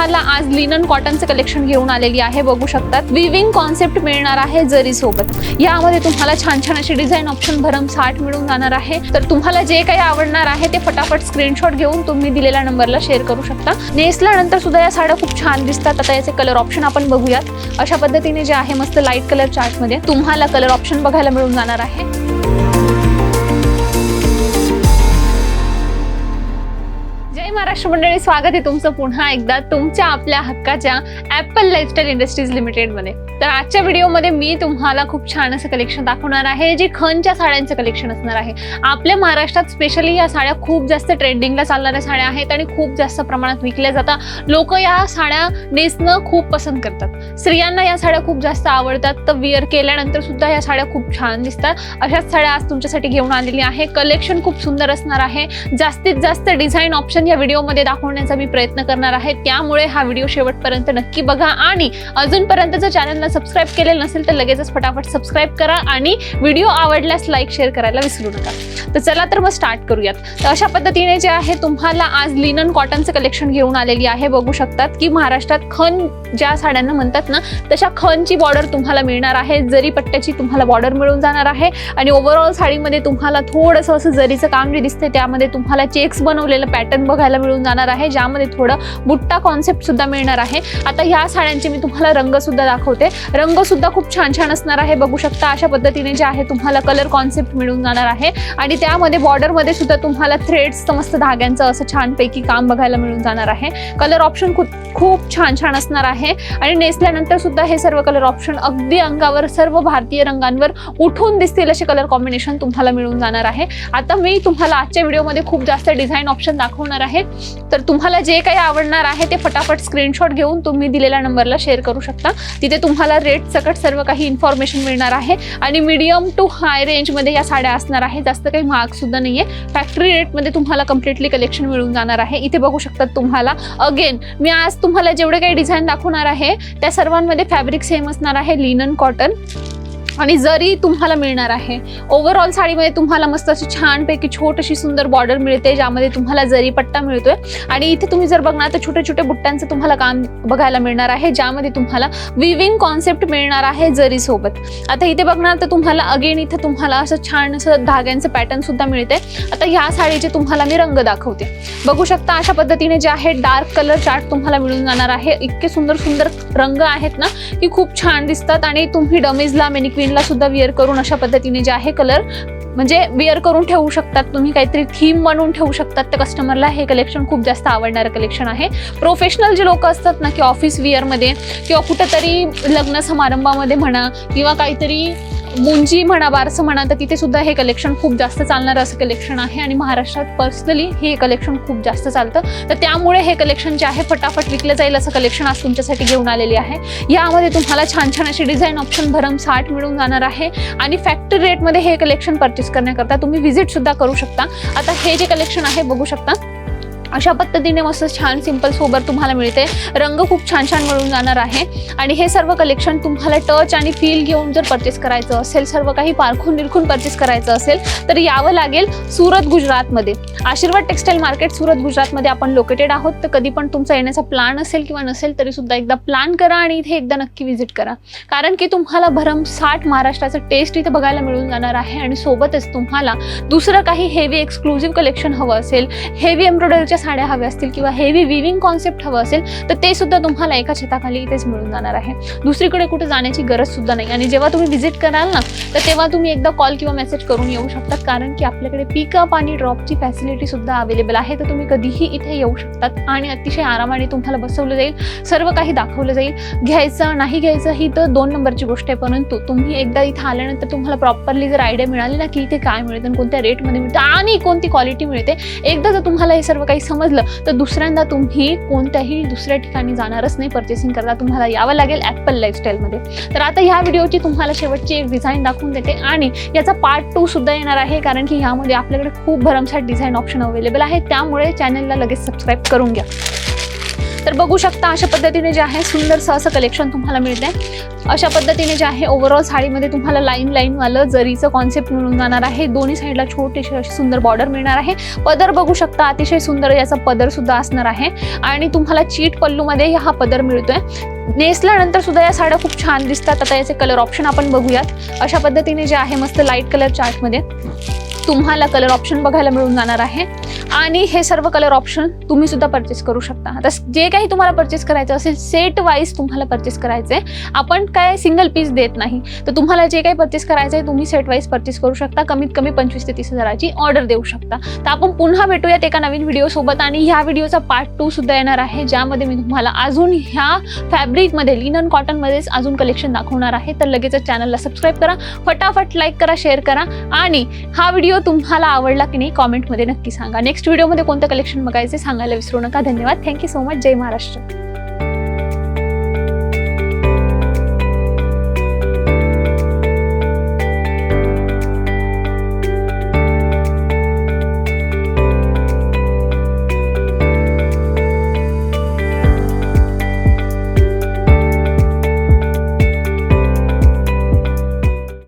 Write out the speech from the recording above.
तुम्हाला आज linen कॉटनचं collection घेऊन आलेली आहे. बघू शकतात. विविंग कॉन्सेप्ट मिळणार आहे जरी सोबत यामध्ये तुम्हाला छान छान अशी डिझाईन ऑप्शन भरम साठ मिळून जाणार आहे. तर तुम्हाला जे काही आवडणार आहे ते फटाफट स्क्रीनशॉट घेऊन तुम्ही दिलेल्या नंबरला शेअर करू शकता. नेसल्यानंतर सुद्धा या साड्या खूप छान दिसतात. आता याचे कलर ऑप्शन आपण बघूयात. अशा पद्धतीने जे आहे मस्त लाइट कलर चार्टमध्ये तुम्हाला कलर ऑप्शन बघायला मिळून जाणार आहे. जय महाराष्ट्र मंडळी स्वागत आहे तुमचं पुन्हा एकदा तुमच्या आपल्या हक्काच्या ॲपल लाईफस्टाईल इंडस्ट्रीज लिमिटेडमध्ये तर आजच्या व्हिडिओमध्ये मी तुम्हाला खूप छान असं कलेक्शन दाखवणार आहे जे खनच्या साड्यांचं कलेक्शन असणार आहे. आपल्या महाराष्ट्रात स्पेशली या साड्या खूप जास्त ट्रेंडिंगला चालणाऱ्या साड्या आहेत आणि खूप जास्त प्रमाणात विकल्या जातात. लोक या साड्या नेसणं खूप पसंत करतात. स्त्रियांना या साड्या खूप जास्त आवडतात. तर विअर केल्यानंतर सुद्धा या साड्या खूप छान दिसतात. अशाच साड्या आज तुमच्यासाठी घेऊन आलेली आहे. कलेक्शन खूप सुंदर असणार आहे. जास्तीत जास्त डिझाईन ऑप्शन या व्हिडिओमध्ये दाखवण्याचा मी प्रयत्न करणार आहे. त्यामुळे हा व्हिडिओ शेवटपर्यंत नक्की बघा आणि अजूनपर्यंत जर चॅनलला सबस्क्राईब केलेलं नसेल तर लगेचच फटाफट सबस्क्राईब करा आणि व्हिडिओ आवडल्यास लाईक शेअर करायला विसरू नका. तर चला तर मग स्टार्ट करूयात. तर अशा पद्धतीने जे आहे तुम्हाला आज लिनन कॉटनचं कलेक्शन घेऊन आलेली आहे. बघू शकतात की महाराष्ट्रात खन ज्या साड्यांना म्हणतात ना तशा खनची बॉर्डर तुम्हाला मिळणार आहे. जरी पट्ट्याची तुम्हाला बॉर्डर मिळून जाणार आहे आणि ओव्हरऑल साडीमध्ये तुम्हाला थोडंसं असं जरीचं काम जे दिसते त्यामध्ये तुम्हाला चेक्स बनवलेलं पॅटर्न बघायला मिळून जाणार आहे. ज्यामध्ये थोडं बुट्टा कॉन्सेप्ट सुद्धा मिळणार आहे. आता ह्या साड्यांचे मी तुम्हाला रंग सुद्धा दाखवते. रंग सुद्धा खूप छान छान असणार आहे. बघू शकता अशा पद्धतीने जे आहे तुम्हाला कलर कॉन्सेप्ट मिळून जाणार आहे. आणि त्यामध्ये बॉर्डरमध्ये सुद्धा तुम्हाला थ्रेड्स मस्त धाग्यांचं असं छानपैकी काम बघायला मिळून जाणार आहे. कलर ऑप्शन खूप खूप छान छान असणार आहे. आणि नेसल्यानंतर सुद्धा हे सर्व कलर ऑप्शन अगदी अंगावर सर्व भारतीय रंगांवर उठून दिसतील असे कलर कॉम्बिनेशन तुम्हाला मिळून जाणार आहे. आता मी तुम्हाला आजच्या व्हिडिओमध्ये खूप जास्त डिझाईन ऑप्शन दाखवणार आहे. तर तुम्हाला जे काही आवडणार आहे ते फटाफट स्क्रीनशॉट घेऊन तुम्ही दिलेल्या नंबरला शेअर करू शकता. तिथे तुम्हाला रेट सकट सर्व काही इन्फॉर्मेशन मिळणार आहे. आणि मीडियम टू हाय रेंजमध्ये या साड्या असणार आहे जास्त काही महाग सुद्धा आहे फॅक्टरी रेटमध्ये तुम्हाला कम्प्लिटली कलेक्शन मिळून जाणार आहे. इथे बघू शकतात तुम्हाला. अगेन मी आज तुम्हाला जेवढे काही डिझाईन दाखवणार आहे त्या सर्वांमध्ये फॅब्रिक सेम असणार आहे. लिनन कॉटन आणि जरी तुम्हाला मिळणार आहे. ओव्हरऑल साडीमध्ये तुम्हाला मस्त अशी छानपैकी छोटीशी सुंदर बॉर्डर मिळते ज्यामध्ये तुम्हाला जरी पट्टा मिळतोय. आणि इथे तुम्ही जर बघणार तर छोट्या छोट्या बुट्ट्यांचं तुम्हाला काम बघायला मिळणार आहे ज्यामध्ये तुम्हाला विविंग कॉन्सेप्ट मिळणार आहे जरी सोबत. आता इथे बघणार तर तुम्हाला अगेन इथे तुम्हाला असं छान असं धाग्यांचं पॅटर्न सुद्धा मिळते. आता ह्या साडीचे तुम्हाला मी रंग दाखवते. बघू शकता अशा पद्धतीने जे आहे डार्क कलर चार्ट तुम्हाला मिळून जाणार आहे. इतके सुंदर सुंदर रंग आहेत ना की खूप छान दिसतात. आणि तुम्ही डमीजला मेनिक्विनला सुद्धा विअर करून अशा पद्धतीने जे आहे कलर म्हणजे विअर करून ठेवू शकतात. तुम्ही काहीतरी थीम म्हणून ठेवू शकतात त्या कस्टमरला हे कलेक्शन खूप जास्त आवडणारं कलेक्शन आहे. प्रोफेशनल जे लोक असतात ना की ऑफिस विअरमध्ये किंवा कुठंतरी लग्न समारंभामध्ये म्हणा किंवा काहीतरी मुंजी म्हणा बारसं म्हणा तर तिथे सुद्धा हे कलेक्शन खूप जास्त चालणारं असं कलेक्शन आहे आणि महाराष्ट्रात पर्सनली हे कलेक्शन खूप जास्त चालतं. तर त्यामुळे हे कलेक्शन जे आहे फटाफट विकलं जाईल असं कलेक्शन आज तुमच्यासाठी घेऊन आलेली आहे. यामध्ये तुम्हाला छान छान अशी डिझाईन ऑप्शन भरम साठ मिळून जाणार आहे आणि फॅक्टरी रेटमध्ये हे कलेक्शन परचेस करण्याकरता तुम्ही व्हिजिट सुद्धा करू शकता. आता हे जे कलेक्शन आहे बघू शकता. अशा पद्धतीने मस्त छान सिंपल सोबर तुम्हाला मिळते. रंग खूप छान छान मिळून जाणार आहे. आणि हे सर्व कलेक्शन तुम्हाला टच आणि फील घेऊन जर परचेस करायचं असेल सर्व काही पारखून निरखून परचेस करायचं असेल तर यावं लागेल सुरत गुजरातमध्ये. आशीर्वाद टेक्सटाईल मार्केट सुरत गुजरातमध्ये आपण लोकेटेड आहोत. तर कधी पण तुमचा येण्याचा प्लॅन असेल किंवा नसेल तरी सुद्धा एकदा प्लॅन करा आणि इथे एकदा नक्की व्हिजिट करा. कारण की तुम्हाला भरमसाठ महाराष्ट्राचं टेस्ट इथे बघायला मिळून जाणार आहे आणि सोबतच तुम्हाला दुसरं काही हेवी एक्सक्लुझिव्ह कलेक्शन हवं असेल हेवी एम्ब्रॉयडरीच्या साड्या हव्या असतील किंवा हेवी विविंग कॉन्सेप्ट हवं असेल तर ते सुद्धा तुम्हाला एका छताखाली इथेच मिळून जाणार आहे. दुसरीकडे कुठे जाण्याची गरज सुद्धा नाही. आणि जेव्हा तुम्ही व्हिजिट कराल ना तर तेव्हा तुम्ही एकदा कॉल किंवा मेसेज करून येऊ शकतात कारण की आपल्याकडे पिकअप आणि ड्रॉपची फॅसिलिटी सुद्धा अवेलेबल आहे. तर तुम्ही कधीही इथे येऊ शकतात आणि अतिशय आरामाने तुम्हाला बसवलं जाईल सर्व काही दाखवलं जाईल. घ्यायचं नाही घ्यायचं ही तर दोन नंबरची गोष्ट आहे. परंतु तुम्ही एकदा इथं आल्यानंतर तुम्हाला प्रॉपरली जर आयडिया मिळाली ना की इथे काय मिळतं कोणत्या रेटमध्ये मिळतं आणि कोणती क्वालिटी मिळते एकदा जर तुम्हाला हे सर्व काही समजलं तर दुसऱ्यांदा तुम्ही कोणत्याही दुसऱ्या ठिकाणी जाणारच नाही पर्चेसिंग करता तुम्हाला यावं लागेल ॲपल लाईफस्टाईलमध्ये तर आता ह्या व्हिडिओची तुम्हाला शेवटची एक डिझाईन दाखवून देते आणि याचा पार्ट टू सुद्धा येणार आहे कारण की ह्यामध्ये आपल्याकडे खूप भरमसाठ डिझाईन ऑप्शन अवेलेबल आहे त्यामुळे चॅनलला लगेच सबस्क्राईब करून घ्या. तर बघू शकता अशा पद्धतीने जे आहे सुंदरसं असं कलेक्शन तुम्हाला मिळते अशा पद्धतीने जे आहे ओव्हरऑल साडीमध्ये तुम्हाला लाईन लाईनवालं जरीचं कॉन्सेप्ट मिळून जाणार आहे. दोन्ही साईडला छोटीशी अशी सुंदर बॉर्डर मिळणार आहे. पदर बघू शकता अतिशय सुंदर याचा पदरसुद्धा असणार आहे. आणि तुम्हाला चीट पल्लूमध्ये हा पदर मिळतोय. नेसल्यानंतर सुद्धा या साड्या खूप छान दिसतात. आता याचे कलर ऑप्शन आपण बघूयात. अशा पद्धतीने जे आहे मस्त लाइट कलर चार्टमध्ये तुम्हाला कलर ऑप्शन बघायला मिळून जाणार आहे. आणि हे सर्व कलर ऑप्शन तुम्ही सुद्धा परचेस करू शकता. आता जे काही तुम्हाला परचेस करायचं असेल सेट वाईज तुम्हाला परचेस करायचं आहे आपण काय सिंगल पीस देत नाही तर तुम्हाला जे काही परचेस करायचं आहे तुम्ही सेट वाईज परचेस करू शकता. कमीत कमी पंचवीस ते तीस हजाराची ऑर्डर देऊ शकता. तर आपण पुन्हा भेटूयात एका नवीन व्हिडिओसोबत आणि ह्या व्हिडिओचा पार्ट टू सुद्धा येणार आहे ज्यामध्ये मी तुम्हाला अजून ह्या फॅब्रिकमध्ये लिनन कॉटनमध्येच अजून कलेक्शन दाखवणार आहे. तर लगेचच चॅनलला सबस्क्राईब करा फटाफट लाईक करा शेअर करा आणि हा व्हिडिओ तुम्हाला आवडला की नाही कॉमेंटमध्ये नक्की सांगा. नेक्स्ट नेक्स्ट व्हिडिओमध्ये कोणतं कलेक्शन बघायचे सांगायला विसरू नका. धन्यवाद. थँक्यू सो मच जय महाराष्ट्र.